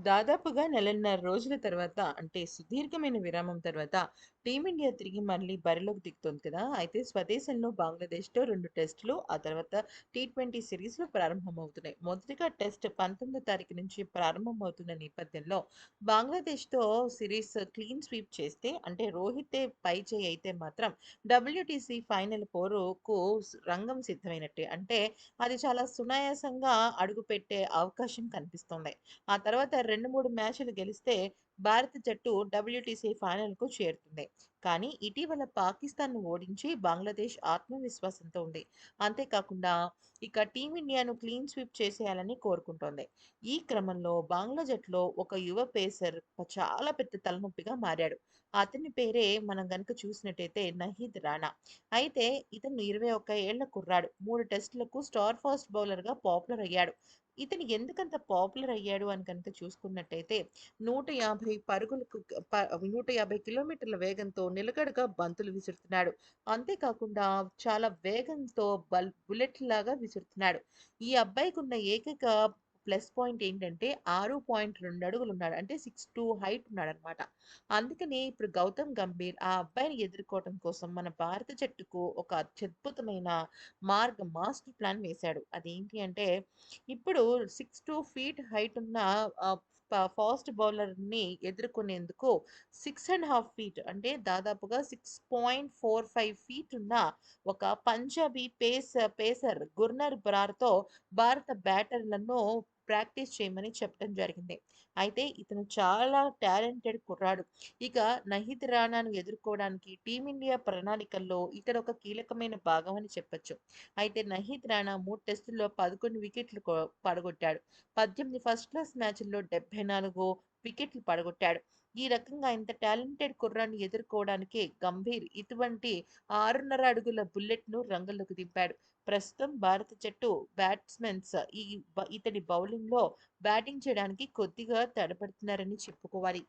దాదాపుగా నెలన్నర రోజుల తర్వాత అంటే సుదీర్ఘమైన విరామం తర్వాత టీమిండియా తిరిగి మళ్ళీ బరిలోకి దిగుతోంది కదా! అయితే స్వదేశంలో బంగ్లాదేశ్‌తో రెండు టెస్టులు, ఆ తర్వాత టీ20 సిరీస్‌లు ప్రారంభమవుతున్నాయి. మొదటిగా టెస్ట్ 19వ తారీఖు నుంచి ప్రారంభమవుతున్న నేపథ్యంలో బంగ్లాదేశ్‌తో సిరీస్ క్లీన్ స్వీప్ చేస్తే అంటే రోహితే పై చేయి అయితే మాత్రం డబ్ల్యూటీసీ ఫైనల్ పోరుకు రంగం సిద్ధమైనట్టే. అంటే అది చాలా సునాయాసంగా అడుగుపెట్టే అవకాశం కనిపిస్తుంది ఆ తర్వాత 2, 3 మ్యాచ్‌లు గెలిస్తే భారత జట్టు డబ్ల్యూటీసీ ఫైనల్‌కు చేరుతుంది. కానీ ఇటీవల పాకిస్తాన్‌ను ఓడించి బంగ్లాదేశ్ ఆత్మవిశ్వాసంతో ఉంది. అంతేకాకుండా ఇక టీమిండియాను క్లీన్ స్వీప్ చేసేయాలని కోరుకుంటోంది. ఈ క్రమంలో బంగ్లా జట్టులో ఒక యువ పేసర్ చాలా పెద్ద తలనొప్పిగా మారాడు. అతని పేరే మనం గనుక చూసినట్టయితే నహీద్ రాణా. అయితే ఇతను 21 ఏళ్ళ కుర్రాడు. మూడు టెస్టులకు స్టార్ ఫాస్ట్ బౌలర్‌గా పాపులర్ అయ్యాడు. ఇతను ఎందుకంత పాపులర్ అయ్యాడు అని కనుక చూసుకున్నట్టయితే 150 పరుగులకు ప 150 కిలోమీటర్ల వేగంతో నిలకడగా బంతులు విసురుతున్నాడు. అంతేకాకుండా చాలా వేగంతో బల్ బుల్లెట్ లాగా విసురుతున్నాడు. ఈ అబ్బాయికున్న ఏకైక ప్లస్ పాయింట్ ఏంటంటే ఆరు పాయింట్ రెండు అడుగులు ఉన్నాడు అంటే 6'2" హైట్ ఉన్నాడు అనమాట అందుకని ఇప్పుడు గౌతమ్ గంభీర్ ఆ అబ్బాయిని ఎదుర్కోవటం కోసం మన భారత జట్టుకు ఒక అత్యద్భుతమైన మార్గ మాస్టర్ ప్లాన్ వేశాడు. అదేంటి అంటే ఇప్పుడు 6'2" ఫీట్ హైట్ ఉన్న ఫాస్ట్ బౌలర్‌ని ఎదుర్కొనేందుకు సిక్స్ అండ్ హాఫ్ ఫీట్ అంటే దాదాపుగా 6.45 ఫీట్ ఉన్న ఒక పంజాబీ పేస్ పేసర్ గుర్నర్ బ్రార్‌తో భారత బ్యాటర్లను ప్రాక్టీస్ చేయమని చెప్పడం జరిగింది. అయితే ఇతను చాలా టాలెంటెడ్ కుర్రాడు. ఇక నహీద్ రాణాను ఎదుర్కోవడానికి టీమిండియా ప్రణాళికల్లో ఇతడొక కీలకమైన భాగం అని చెప్పొచ్చు. అయితే నహీద్ రాణా మూడు టెస్టుల్లో 11 వికెట్లు పడగొట్టాడు. 18 ఫస్ట్ క్లాస్ మ్యాచ్‌ల్లో 74 వికెట్లు పడగొట్టాడు. ఈ రకంగా ఇంత టాలెంటెడ్ కుర్రాన్ని ఎదుర్కోవడానికే గంభీర్ ఇటువంటి 6.5 అడుగుల బుల్లెట్‌ను రంగంలోకి దింపాడు. ప్రస్తుతం భారత జట్టు బ్యాట్స్‌మెన్స్ ఈ ఇతని బౌలింగ్ బౌలింగ్‌లో బ్యాటింగ్ చేయడానికి కొద్దిగా తడబడుతున్నారని చెప్పుకోవాలి.